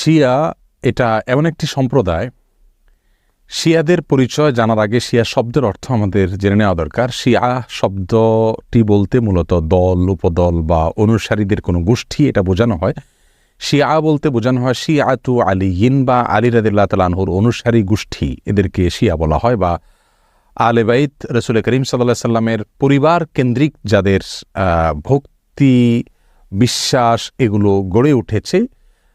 শিয়া এটা এমন একটি সম্প্রদায়। শিয়াদের পরিচয় জানার আগে শিয়া শব্দের অর্থ আমাদের জেনে নেওয়া দরকার। শিয়া শব্দটি বলতে মূলত দল, উপদল বা অনুসারীদের কোনো গোষ্ঠী, এটা বোঝানো হয়। শিয়া বলতে বোঝানো হয় শিয়াতু আলী ইন বা আলী রাদিল্লাহ তালানহুর অনুসারী গোষ্ঠী। এদেরকে শিয়া বলা হয় বা আলে আলেবাইত রসুল করিম সাল্লাহ সাল্লামের পরিবার কেন্দ্রিক যাদের ভক্তি, বিশ্বাস এগুলো গড়ে উঠেছে।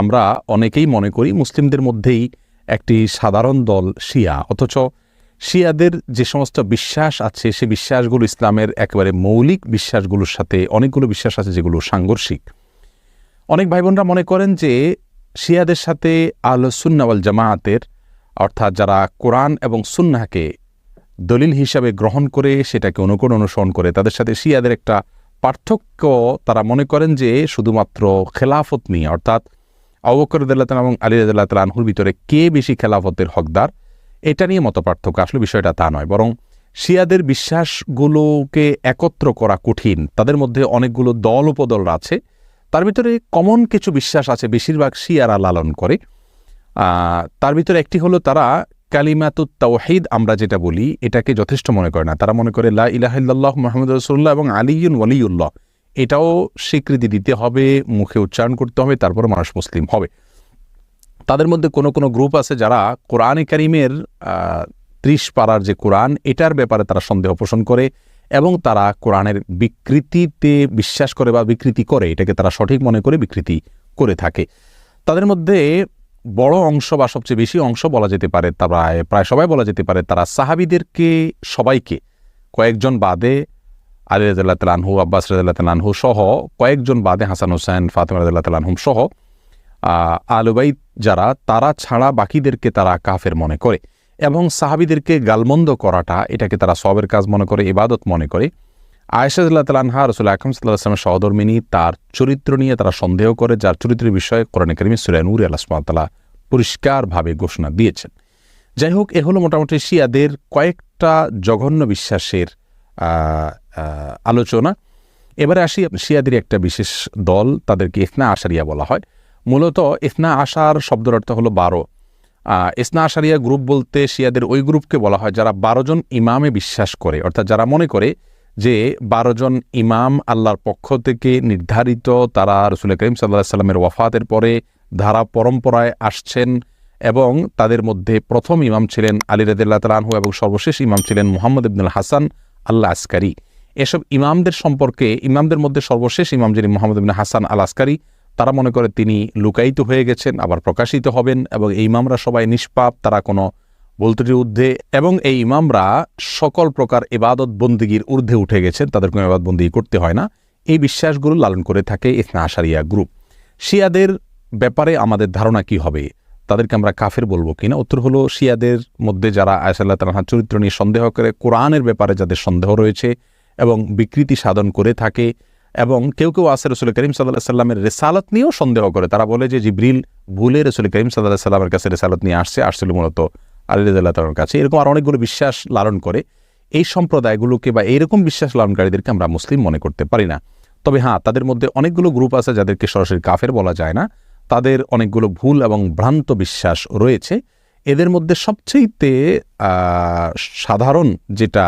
আমরা অনেকেই মনে করি মুসলিমদের মধ্যেই একটি সাধারণ দল শিয়া। অথচ শিয়াদের যে সমস্ত বিশ্বাস আছে, সে বিশ্বাসগুলো ইসলামের একেবারে মৌলিক বিশ্বাসগুলোর সাথে অনেকগুলো বিশ্বাস আছে যেগুলো সাংঘর্ষিক। অনেক ভাই বোনরা মনে করেন যে শিয়াদের সাথে আল সুন্নাওয়াল জামায়াতের, অর্থাৎ যারা কোরআন এবং সুন্নাহকে দলিল হিসাবে গ্রহণ করে, সেটাকে অনুকরণ অনুসরণ করে, তাদের সাথে শিয়াদের একটা পার্থক্য তারা মনে করেন যে শুধুমাত্র খেলাফত নিয়ে, অর্থাৎ আবকরদুল্লাহ এবং আলী রাদিল্লাহ আনহুর ভিতরে কে বেশি খেলাফতের হকদার? এটা নিয়ে মত পার্থক্য আসলে বিষয়টা তা নয়। বরং শিয়াদের বিশ্বাসগুলোকে একত্র করা কঠিন। তাদের মধ্যে অনেকগুলো দল উপদল আছে। তার ভিতরে কমন কিছু বিশ্বাস আছে। বেশিরভাগ শিয়ারা লালন করে। তার ভিতরে একটি হলো তারা কালিমাতুত তাওহিদ আমরা যেটা বলি, এটাকে যথেষ্ট মনে করে না। তারা মনে করে লা ইলাহিল্লাহ মোহাম্মদ রসুল্লাহ এবং আলিউন ওয়ালিউল্লাহ এটাও স্বীকৃতি দিতে হবে, মুখে উচ্চারণ করতে হবে, তারপরে মানুষ মুসলিম হবে। তাদের মধ্যে কোনো কোনো গ্রুপ আছে যারা কোরআনে কারিমের ত্রিশ পাড়ার যে কোরআন, এটার ব্যাপারে তারা সন্দেহ পোষণ করে এবং তারা কোরআনের বিকৃতিতে বিশ্বাস করে বা বিকৃতি করে, এটাকে তারা সঠিক মনে করে বিকৃতি করে থাকে। তাদের মধ্যে বড় অংশ বা সবচেয়ে বেশি অংশ বলা যেতে পারে, তারা প্রায় সবাই বলা যেতে পারে, তারা সাহাবিদেরকে, সবাইকে কয়েকজন বাদে আলী রাজাল্লাহ তালানহু আব্বাস রাজাল্লাহ তালানহু সহ কয়েকজন বাদে হাসান হোসেন ফাতেমা রাজাল্লাহ তালানহুম সহ আহ, আলুবাইদ যারা তারা ছাড়া বাকিদেরকে তারা কাফের মনে করে এবং সাহাবিদেরকে গালমন্দ করাটা এটাকে তারা সবের কাজ মনে করে ইবাদত মনে করে। আয়সাদুল্লাহ তালানহা রসুল আকরম সাল্লাহ আসলামের সহধর্মিনী তার চরিত্র নিয়ে তারা সন্দেহ করে যার চরিত্রের বিষয়ে কোরআন করিমি সুরানুর আল্লাহ সুমাতালা পরিষ্কারভাবে ঘোষণা দিয়েছেন। যাই হোক এ হলো মোটামুটি শিয়াদের কয়েকটা জঘন্য বিশ্বাসের আলোচনা। এবারে আসি শিয়াদের একটা বিশেষ দল, তাদেরকে ইসনা আশারিয়া বলা হয়। মূলত ইসনা আশার শব্দের অর্থ হলো বারো। ইসনা আশারিয়া গ্রুপ বলতে শিয়াদের ওই গ্রুপকে বলা হয় যারা বারো জন ইমামে বিশ্বাস করে। অর্থাৎ যারা মনে করে যে বারো জন ইমাম আল্লাহর পক্ষ থেকে নির্ধারিত, তারা রসুল করিম সাল্লাহ সাল্লামের ওয়াফাতের পরে ধারা পরম্পরায় আসছেন এবং তাদের মধ্যে প্রথম ইমাম ছিলেন আলী রদুল্লাহ তালাহু এবং সর্বশেষ ইমাম ছিলেন মোহাম্মদ ইবনুল হাসান আল্লাহ আসকারি এসব ইমামদের সম্পর্কে, ইমামদের মধ্যে সর্বশেষ ইমাম যিনি মোহাম্মদ ইবনে হাসান আল আসকারি তারা মনে করে তিনি লুকায়িত হয়ে গেছেন, আবার প্রকাশিত হবেন এবং এই ইমামরা সবাই নিষ্পাপ, তারা কোনো বলতুটির ঊর্ধ্বে এবং এই ইমামরা সকল প্রকার ইবাদত বন্দিগির ঊর্ধ্বে উঠে গেছেন, তাদের কোনো ইবাদত বন্দি করতে হয় না। এই বিশ্বাসগুলো লালন করে থাকে ইসনা আশারিয়া গ্রুপ। শিয়াদের ব্যাপারে আমাদের ধারণা কি হবে? তাদেরকে আমরা কাফের বলব কিনা? উত্তর হলো, শিয়াদের মধ্যে যারা আয়সাল্লাহ তালাহার চরিত্র নিয়ে সন্দেহ করে, কোরআনের ব্যাপারে যাদের সন্দেহ রয়েছে এবং বিকৃতি সাধন করে থাকে এবং কেউ কেউ আসে রসুল করিম সাল্লাহ সাল্লামের রেসালত নিয়েও সন্দেহ করে। তারা বলে যে জিব্রিল ভুলে রসুল করিম সাল্লাহ সাল্লামের কাছে রেসালত নিয়ে আসছে, আসছিল মূলত আলী রাজাল্লাহ তালার কাছে। এরকম আর অনেকগুলো বিশ্বাস লালন করে। এই সম্প্রদায়গুলোকে বা এইরকম বিশ্বাস লালনকারীদেরকে আমরা মুসলিম মনে করতে পারি না। তবে হ্যাঁ তাদের মধ্যে অনেকগুলো গ্রুপ আছে যাদেরকে সরাসরি কাফের বলা যায় না। তাদের অনেকগুলো ভুল এবং ভ্রান্ত বিশ্বাস রয়েছে। এদের মধ্যে সবচেয়েতে সাধারণ যেটা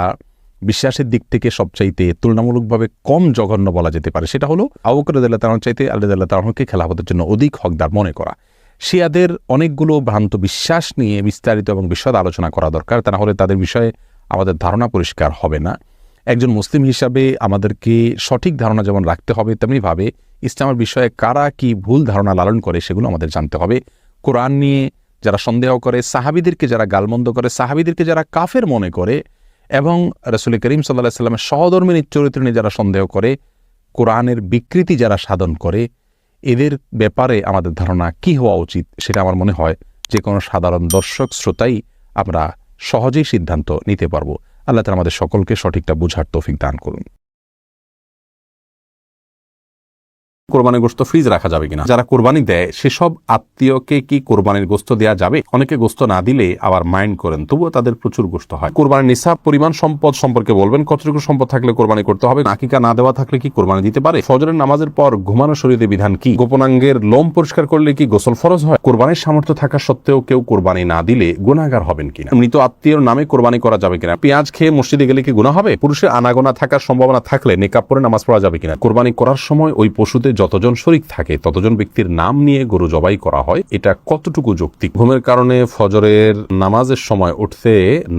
বিশ্বাসের দিক থেকে সবচাইতে তুলনামূলকভাবে কম জঘন্য বলা যেতে পারে, সেটা হলো আবুকর আবুকরদুল্লাহ তালাহ চাইতে আল্লাহ তালাহকে খেলাফতের জন্য অধিক হকদার মনে করা। শিয়াদের অনেকগুলো ভ্রান্ত বিশ্বাস নিয়ে বিস্তারিত এবং বিশদ আলোচনা করা দরকার, তা হলে তাদের বিষয়ে আমাদের ধারণা পরিষ্কার হবে না। একজন মুসলিম হিসাবে আমাদেরকে সঠিক ধারণা যেমন রাখতে হবে, তেমনিভাবে ইসলামের বিষয়ে কারা কি ভুল ধারণা লালন করে সেগুলো আমাদের জানতে হবে। কোরআন নিয়ে যারা সন্দেহ করে, সাহাবিদেরকে যারা গালমন্দ করে, সাহাবিদেরকে যারা কাফের মনে করে এবং রসুল করিম সাল্লাহ সাল্লামের সহধর্মিনীর চরিত্র নিয়ে যারা সন্দেহ করে, কোরআনের বিকৃতি যারা সাধন করে, এদের ব্যাপারে আমাদের ধারণা কি হওয়া উচিত সেটা আমার মনে হয় যে কোনো সাধারণ দর্শক শ্রোতাই আমরা সহজেই সিদ্ধান্ত নিতে পারব। আল্লাহ তালা আমাদের সকলকে সঠিকটা বোঝার তৌফিক দান করুন। কোরবানির গোস্ত ফ্রিজ রাখা যাবে কিনা? যারা কোরবানি দেয়, সেসব আত্মীয়কে কি কোরবানির গোস্ত দেওয়া যাবে? অনেকে গোস্ত না দিলে আবার মাইন্ড করেন, তবুও তাদের প্রচুর গোস্ত হয়। কোরবানির নিসাব, পরিমাণ, সম্পদ সম্পর্কে বলবেন, কতটুকু সম্পদ থাকলে কোরবানি করতে হবে? আকিকা না দেওয়া থাকলে কি কোরবানি দিতে পারে? ফজরের নামাজের পর ঘুমানো শরীরে বিধান কি? গোপনাঙ্গের লোম পরিষ্কার করলে কি গোসল ফরজ হয়? কোরবানির সামর্থ্য থাকা সত্ত্বেও কেউ কোরবানি না দিলে গুণাগার হবেন কিনা? মৃত আত্মীয়র নামে কোরবানি করা যাবে কিনা? পেঁয়াজ খেয়ে মসজিদে গেলে কি গুণা হবে? পুরুষের আনাগোনা থাকার সম্ভাবনা থাকলে নেকাপ পরে নামাজ পড়া যাবে কিনা? কোরবানি করার সময় ওই পশুতে যতজন শরিক থাকে, ততজন ব্যক্তির নাম নিয়ে গরু জবাই করা হয়। এটা কতটুকু যৌক্তিক? ঘুমের কারণে ফজরের নামাজের সময় উঠতে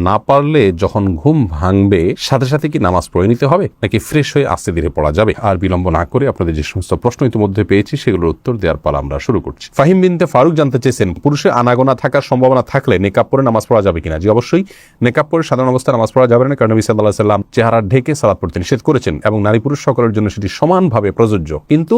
না পারলে যখন ঘুম ভাঙবে, সাথে সাথে কি নামাজ পড়ে নিতে হবে? নাকি ফ্রেশ হয়ে আস্তে ধীরে পড়া যাবে? আর বিলম্ব না করে আপনাদের যে সমস্ত প্রশ্ন ইতিমধ্যে পেয়েছি, সেগুলোর উত্তর দেওয়ার পালা আমরা শুরু করছি। ফাহিম বিনতে ফারুক জানতে চেয়েছেন, পুরুষের আনাগোনা থাকার সম্ভাবনা থাকলে নেকাপ পরে নামাজ পড়া যাবে কিনা? জি, অবশ্যই। নেকাপ পরে সাধারণ অবস্থায় নামাজ পড়া যাবে না, কারণ নবী সাল্লাহ সাল্লাম চেহারা ঢেকে সালাদ পড়তে নিষেধ করেছেন, এবং নারী পুরুষ সকলের জন্য সেটি সমানভাবে প্রযোজ্য। কিন্তু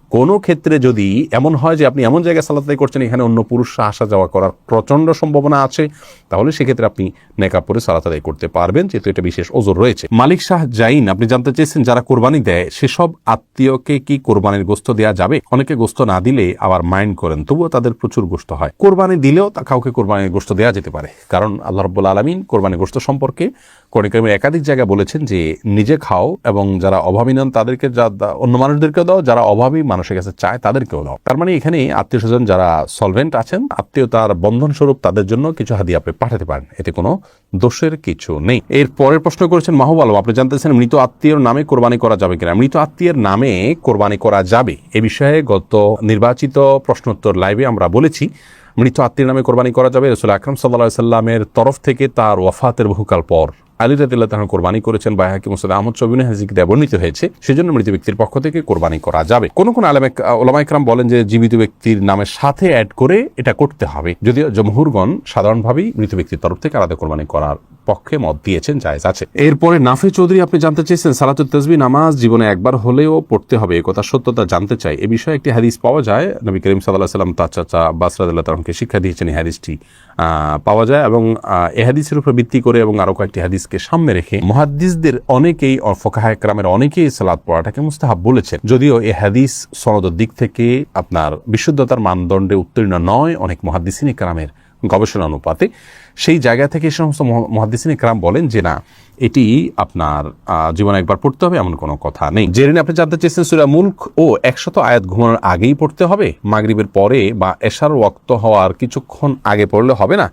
কোনো ক্ষেত্রে যদি এমন হয় যে আপনি এমন জায়গায় সালাত আদায় করছেন, এখানে অন্য পুরুষরা আসা যাওয়া করার প্রচণ্ড সম্ভাবনা আছে, তাহলে সেক্ষেত্রে আপনি নেকাপ পরে সালাত আদায় করতে পারবেন, যেহেতু এটা বিশেষ ওজোর রয়েছে। মালিক শাহ জাইন, আপনি জানতে চেয়েছেন যারা কোরবানি দেয়, সেসব আত্মীয়কে কি কোরবানির গোস্ত দেওয়া যাবে? অনেকে গোস্ত না দিলে আবার মাইন্ড করেন, তবুও তাদের প্রচুর গোস্ত হয়। কোরবানি দিলেও তা কাউকে কোরবানির গোস্ত দেওয়া যেতে পারে, কারণ আল্লাহ রব্বুল আলমিন কোরবানির গোস্ত সম্পর্কে কোরআন একাধিক জায়গায় বলেছেন যে, নিজে খাও এবং যারা অভাবী নন তাদেরকে যা অন্য মানুষদেরকেও দাও, যারা অভাবী মানুষের কাছে চায় তাদেরকেও দাও। তার মানে এখানে আত্মীয় স্বজন যারা সলভেন্ট আছেন আত্মীয়তার বন্ধন স্বরূপ তাদের জন্য কিছু হাদিয়া আপনি পাঠাতে পারেন। এতে কোনো দোষের কিছু নেই। এর পরের প্রশ্ন করেছেন মাহবুব আলম আপনি জানতেছেন মৃত আত্মীয়র নামে কোরবানি করা যাবে কিনা? মৃত আত্মীয়ের নামে কোরবানি করা যাবে। এ বিষয়ে গত নির্বাচিত প্রশ্নোত্তর লাইভে আমরা বলেছি, মৃত আত্মীয় নামে কোরবানি করা যাবে। রসুল আকরম সাল্লাহ সাল্লামের তরফ থেকে তার ওয়াফাতের বহুকাল পর। আলী রাদিল্লাহ তাহার কোরবানি করেছেন, বা হাকিম মোসাদ আহমদ সবিন হাজিকে দেবর্ণিত হয়েছে, সেজন্য মৃত ব্যক্তির পক্ষ থেকে কোরবানি করা যাবে। কোন কোন আলম ওলামাইকরাম বলেন যে জীবিত ব্যক্তির নামের সাথে অ্যাড করে এটা করতে হবে। যদিও জমহুরগণ সাধারণভাবেই মৃত ব্যক্তির তরফ থেকে আলাদা কোরবানি করার পক্ষে মত দিয়েছেন জায়েজ আছে। এরপরে নাফে চৌধুরী, আপনি জানতে চেয়েছেন সালাতুল তসবি নামাজ জীবনে একবার হলেও পড়তে হবে, এ কথা সত্যতা জানতে চাই। এ বিষয়ে একটি হাদিস পাওয়া যায়, নবী করিম সাল্লাহ সাল্লাম তার চাচা বাসরাদুল্লাহ তালকে শিক্ষা দিয়েছেন এই হাদিসটি পাওয়া যায় এবং এ হাদিসের উপর ভিত্তি করে এবং আরও কয়েকটি হাদিসকে সামনে রেখে মহাদ্দিসদের অনেকেই ফোকাহা একরামের অনেকেই সালাদ পড়াটাকে মুস্তাহাব বলেছেন। যদিও এ হাদিস সনদের দিক থেকে আপনার বিশুদ্ধতার মানদণ্ডে উত্তীর্ণ নয়, অনেক মহাদ্দিসিন একরামের গবেষণা অনুপাতে সেই জায়গা থেকে এই সমস্ত মহাদিসিন একরাম বলেন যে না, এটি আপনার জীবনে একবার পড়তে হবে, এমন কোনো কথা নেই। জেরিন আপনি জানতে চেয়েছেন সুরা মুল্ক ও একশত আয়াত ঘুমানোর আগেই পড়তে হবে? মাগরীবের পরে বা এশার ওয়াক্ত হওয়ার কিছুক্ষণ আগে পড়লে হবে না?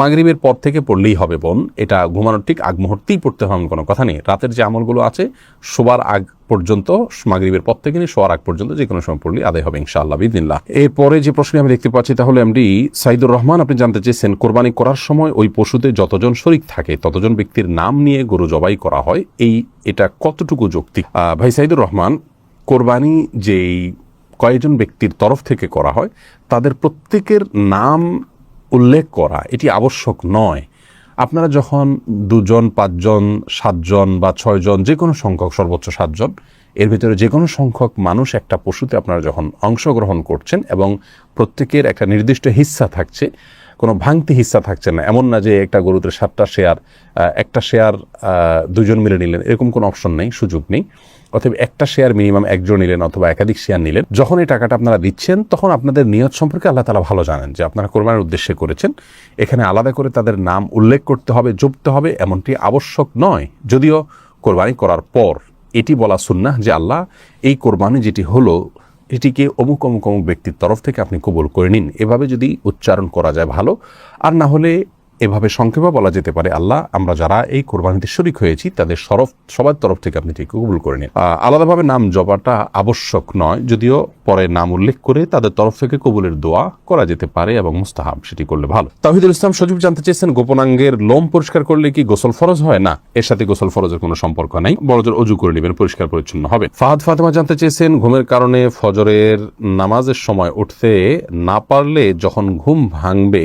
মাগরীবের পর থেকে পড়লেই হবে বোন। এটা ঘুমানোর ঠিক আগ মুহূর্তেই পড়তে হবে, এমন কোনো কথা নেই। রাতের যে আমলগুলো আছে, শোবার আগ পর্যন্ত, মাগরীবের পর থেকে নিয়ে শোয়ার আগ পর্যন্ত যে কোনো সময় পড়লে আদায় হবে, ইনশাআল্লাহ বিদিল্লাহ এরপরে যে প্রশ্ন আমি দেখতে পাচ্ছি, তাহলে এমডি সাইদুর রহমান, আপনি জানতে চেয়েছেন, কোরবানি করার সময় ওই পশুতে যতজন শরিক থাকে, ততজন ব্যক্তির নাম নিয়ে গরু জবাই করা হয়। এই, এটা কতটুকু যৌক্তিক? ভাই সাইদুর রহমান, কোরবানি যেই কয়েকজন ব্যক্তির তরফ থেকে করা হয়, তাদের প্রত্যেকের নাম উল্লেখ করা, এটি আবশ্যক নয়। আপনারা যখন দুজন, পাঁচজন, সাতজন বা ছয়জন যে কোনো সংখ্যক সর্বোচ্চ সাতজন এর ভিতরে যে কোনো সংখ্যক মানুষ একটা পশুতে আপনারা যখন অংশগ্রহণ করছেন এবং প্রত্যেকের একটা নির্দিষ্ট হিস্সা থাকছে, কোনো ভাঙতি হিস্সা থাকছে না, এমন না যে একটা গরুতে সাতটা শেয়ার একটা শেয়ার দুজন মিলে নিলেন, এরকম কোনো অপশন নেই, সুযোগ নেই। অথবা একটা শেয়ার মিনিমাম একজন নিলেন অথবা একাধিক শেয়ার নিলেন। যখন এই টাকাটা আপনারা দিচ্ছেন, তখন আপনাদের নিয়ত সম্পর্কে আল্লাহ তালা ভালো জানেন যে আপনারা কোরবানের উদ্দেশ্যে করেছেন। এখানে আলাদা করে তাদের নাম উল্লেখ করতে হবে, জপতে হবে, এমনটি আবশ্যক নয়। যদিও কোরবানি করার পর এটি বলা শুননা যে আল্লাহ এই কোরবানি যেটি হলো, এটিকে অমুক অমুক অমুক ব্যক্তির তরফ থেকে আপনি কবুল করে নিন। এভাবে যদি উচ্চারণ করা যায় ভালো। আর না হলে এভাবে সংক্ষেপে বলা যেতে পারে, আল্লাহ, আমরা যারা এই কোরবানিতে শরিক হয়েছি, তাদের সরফ, সবার তরফ থেকে আপনি ঠিক কবুল করে নিন। আলাদাভাবে নাম জবাটা আবশ্যক নয়, যদিও পরে নাম উল্লেখ করে তাদের তরফ থেকে কবুলের দোয়া করা যেতে পারে এবং মুস্তাহাব সেটি করলে ভালো। তাহিদুল ইসলাম সজীব জানতে চেয়েছেন, গোপনাঙ্গের লোম পরিষ্কার করলে কি গোসল ফরজ হয়? না, এর সাথে গোসল ফরজের কোনো সম্পর্ক নেই। বড়জোর অজু করে নেবেন, পরিষ্কার পরিচ্ছন্ন হবে। ফাহাদ ফাতেমা জানতে চেয়েছেন, ঘুমের কারণে ফজরের নামাজের সময় উঠতে না পারলে যখন ঘুম ভাঙবে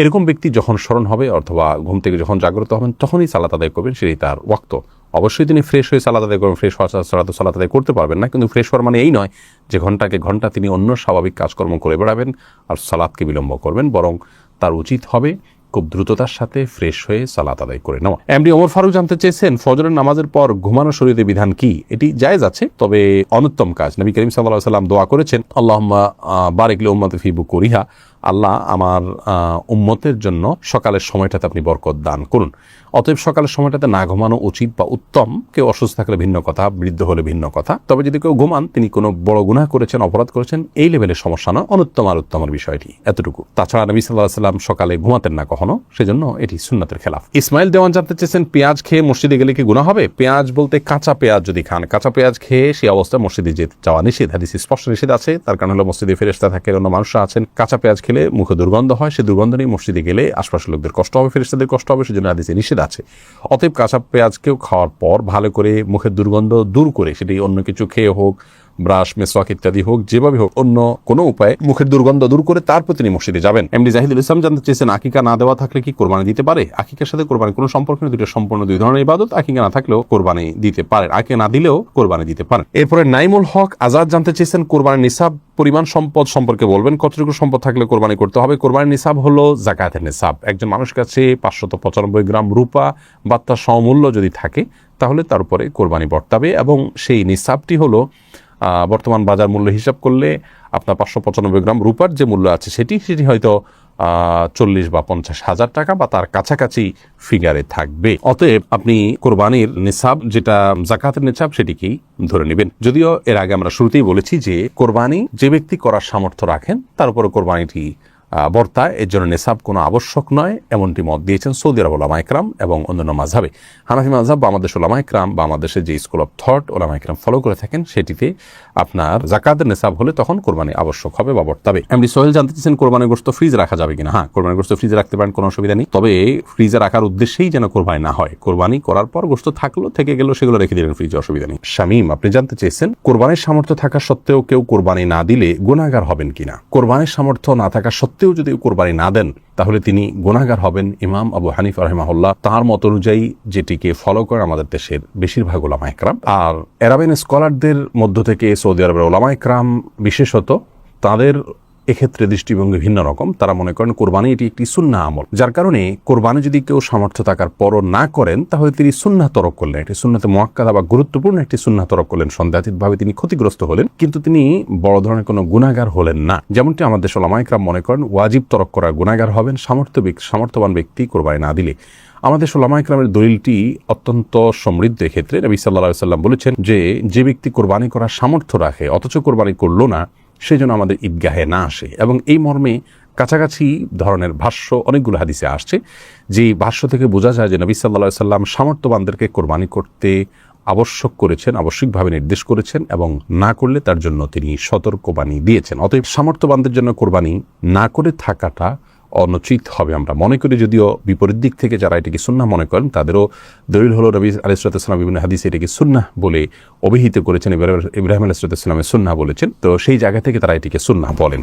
এরকম ব্যক্তি যখন স্মরণ হবে অথবা ঘুম থেকে যখন জাগ্রত হবেন, তখনই সালাত আদায় করবেন, সেটাই তার ওয়াক্ত। অবশ্যই তিনি ফ্রেশ হয়ে সালাত আদায় করবেন ফ্রেশ হওয়া ছাড়া তো সালাত আদায় করতে পারবেন না, কিন্তু ফ্রেশ হওয়ার মানে এই নয় যে ঘন্টাকে ঘণ্টা তিনি অন্য স্বাভাবিক কাজকর্ম করে বেড়াবেন আর সালাদকে বিলম্ব করবেন, বরং তার উচিত হবে খুব দ্রুততার সাথে ফ্রেশ হয়ে সালাত আদায় করে নেওয়া। এমডি ওমর ফারুক জানতে চেয়েছেন, ফজরের নামাজের পর ঘুমানো শরীরে বিধান কি? এটি জায়েজ আছে, তবে অনুত্তম কাজ। নবী করিম সাল্লাহ সাল্লাম দোয়া করেছেন আল্লাহ বারেকলে উম্মত ফিবু করিহা আল্লাহ আমার উম্মতের জন্য সকালের সময়টাতে আপনি বরকত দান করুন। অতএব সকালের সময়টাতে না ঘুমানো উচিত বা উত্তম। কেউ অসুস্থ থাকলে ভিন্ন কথা, বৃদ্ধ হলে ভিন্ন কথা। তবে যদি কেউ ঘুমান, তিনি কোনো বড় গুনাহ করেছেন, অপরাধ করেছেন, এই লেভেলের সমস্যা নয়। অনুত্তম আর উত্তমের বিষয়টি এতটুকু। তাছাড়া নবী সাল্লাহ সাল্লাম সকালে ঘুমাতেন না কখনো, সেজন্য এটি সুন্নাতের খেলাফ। ইসমাইল দেওয়ান জানতে চেয়েছেন, পেঁয়াজ খেয়ে মসজিদে গেলে কি গুণা হবে? পেঁয়াজ বলতে কাঁচা পেঁয়াজ যদি খান। কাঁচা পেঁয়াজ খেয়ে সেই অবস্থায় মসজিদে যেতে যাওয়া নিষেধ, হাদিস স্পষ্ট নিষেধ আছে। তার কারণ হলো মসজিদে ফেরেস্তা থাকে অন্য মানুষরা আছেন। কাঁচা পেঁয়াজ খেলে মুখে দুর্গন্ধ হয় সেই দুর্গন্ধ নিয়ে মসজিদে গেলে আশপাশের লোকদের কষ্ট হবে ফেরেস্তাদের কষ্ট হবে, সেজন্য আদিসে নিষেধ আছে। অতএব কাঁচা পেঁয়াজকেও খাওয়ার পর ভালো করে মুখের দুর্গন্ধ দূর করে, সেটি অন্য কিছু খেয়ে হোক ব্রাশ, মেসওয়াক ইত্যাদি হোক, যেভাবে হোক, অন্য কোনো উপায়ে মুখের দুর্গন্ধ দূর করে তারপর তিনি মসজিদে যাবেন। এমডি জাহিদুল ইসলাম জানতে চেয়েছেন, আকিকা না দেওয়া থাকলে কি কোরবানি দিতে পারে? আকিকার সাথে কোরবানি কোনো সম্পর্ক নেই দুটো সম্পূর্ণ দুই ধরনের ইবাদত। আকিকা না থাকলেও কোরবানি দিতে পারেন। আকিকা না দিলেও কোরবানি দিতে পারেন। এরপরে নাইমুল হক আজাদ জানতে চেয়েছেন, কোরবানির নিসাব পরিমাণ সম্পদ সম্পর্কে বলবেন। কতটুকু সম্পদ থাকলে কোরবানি করতে হবে? কোরবানির নিসাব হলো জাকাতের নিসাব। একজন মানুষের কাছে পাঁচশত পঁচানব্বই গ্রাম রূপা বা তার সমমূল্য যদি থাকে, তাহলে তার উপরে কোরবানি বর্তাবে এবং সেই নিসাবটি হলো বর্তমান বাজার মূল্য হিসাব করলে আপনার পাঁচশো পঁচানব্বই গ্রাম রূপার যে মূল্য আছে সেটি সেটি হয়তো চল্লিশ বা পঞ্চাশ হাজার টাকা বা তার কাছাকাছি ফিগারে থাকবে। অতএব আপনি কোরবানির নিসাব, যেটা জাকাতের নিসাব সেটিকেই ধরে নেবেন। যদিও এর আগে আমরা শুরুতেই বলেছি যে কোরবানি যে ব্যক্তি করার সামর্থ্য রাখেন, তার উপরে কোরবানিটি বর্তায়। এর জন্য নেশাব কোনো আবশ্যক নয়, এমনটি মত দিয়েছেন সৌদি আরব ওলামা একরাম এবং অন্যান্য মাঝাবে হানাফি মাঝাব বা আমাদের ওলামা একরাম বা আমাদের যে স্কুল অফ থট ওলামা একরাম ফলো করে থাকেন, সেটিতে আপনার জাকাতের নেশাব হলে তখন কোরবানি আবশ্যক হবে বা বর্তাবে। এমনি সোহেল জানতে চাইছেন কোরবানি গোস্ত ফ্রিজ রাখা যাবে কিনা। হ্যাঁ কোরবানি গোস্ত ফ্রিজে রাখতে পারেন, কোনো অসুবিধা নেই। তবে ফ্রিজে রাখার উদ্দেশ্যেই যেন কোরবানি না হয়। কোরবানি করার পর গোস্ত থাকল, থেকে গেল, সেগুলো রেখে দিলেন ফ্রিজে অসুবিধা নেই। শামীম, আপনি জানতে চেয়েছেন কোরবানির সামর্থ্য থাকা সত্ত্বেও কেউ কোরবানি না দিলে গুণাগার হবেন কিনা? কোরবানির সামর্থ্য না থাকা সত্ত্বেও যদি কোরবানি না দেন, তাহলে তিনি গোনাগার হবেন ইমাম আবু হানিফ রহমাহুল্লাহ। তাঁর মত অনুযায়ী যেটিকে ফলো করে আমাদের দেশের বেশিরভাগ ওলামা একরাম। আর অ্যারাবেন স্কলারদের মধ্য থেকে সৌদি আরবের ওলামা একরাম বিশেষত তাদের এক্ষেত্রে দৃষ্টিভঙ্গি ভিন্ন রকম। তারা মনে করেন কোরবানি এটি একটি সুন্না আমল। যার কারণে কোরবানি যদি কেউ সামর্থ্য থাকার পরও না করেন, তাহলে তিনি সুন্না তরক করলেন। একটি সুন্নাতে মোয়াক্কাদা বা গুরুত্বপূর্ণ একটি সুন্না তরক করলেন। সন্দেহাতীতভাবে তিনি ক্ষতিগ্রস্ত হলেন, কিন্তু তিনি বড় ধরনের কোনো গুণাগার হলেন না। যেমনটি আমাদের সোলামাইকরাম মনে করেন, ওয়াজিব তরক করার গুণাগার হবেন, সামর্থ্য সামর্থ্যবান ব্যক্তি কোরবানি না দিলে। আমাদের সোলামা ইকরামের দলিলটি অত্যন্ত সমৃদ্ধ ক্ষেত্রে নবী সাল্লাহ সাল্লাম বলেছেন যে যে ব্যক্তি কোরবানি করার সামর্থ্য রাখে, অথচ কোরবানি করল না সেই জন্য আমাদের ঈদগাহে না আসে। এবং এই মর্মে কাছাকাছি ধরনের ভাষ্য, অনেকগুলো হাদিসে আসছে, যে ভাষ্য থেকে বোঝা যায় যে নবী সাল্লা সাল্লাম সামর্থ্যবানদেরকে কোরবানি করতে আবশ্যক করেছেন, আবশ্যিকভাবে নির্দেশ করেছেন এবং না করলে তার জন্য তিনি সতর্কবাণী দিয়েছেন। অতএব সামর্থ্যবানদের জন্য কোরবানি না করে থাকাটা অনুচিত হবে। আমরা মনে করি যদিও বিপরীত দিক থেকে যারা এটিকে সুন্না মনে করেন, তাদেরও দলিল হল রবি আলিসালাম বিভিন্ন হাদিসে এটিকে সুন্না বলে অভিহিত করেছেন। ইব্রাহিম- আলিসালামের সুন্না বলেছেন। তো সেই জায়গা থেকে তারা এটিকে সুন্না বলেন।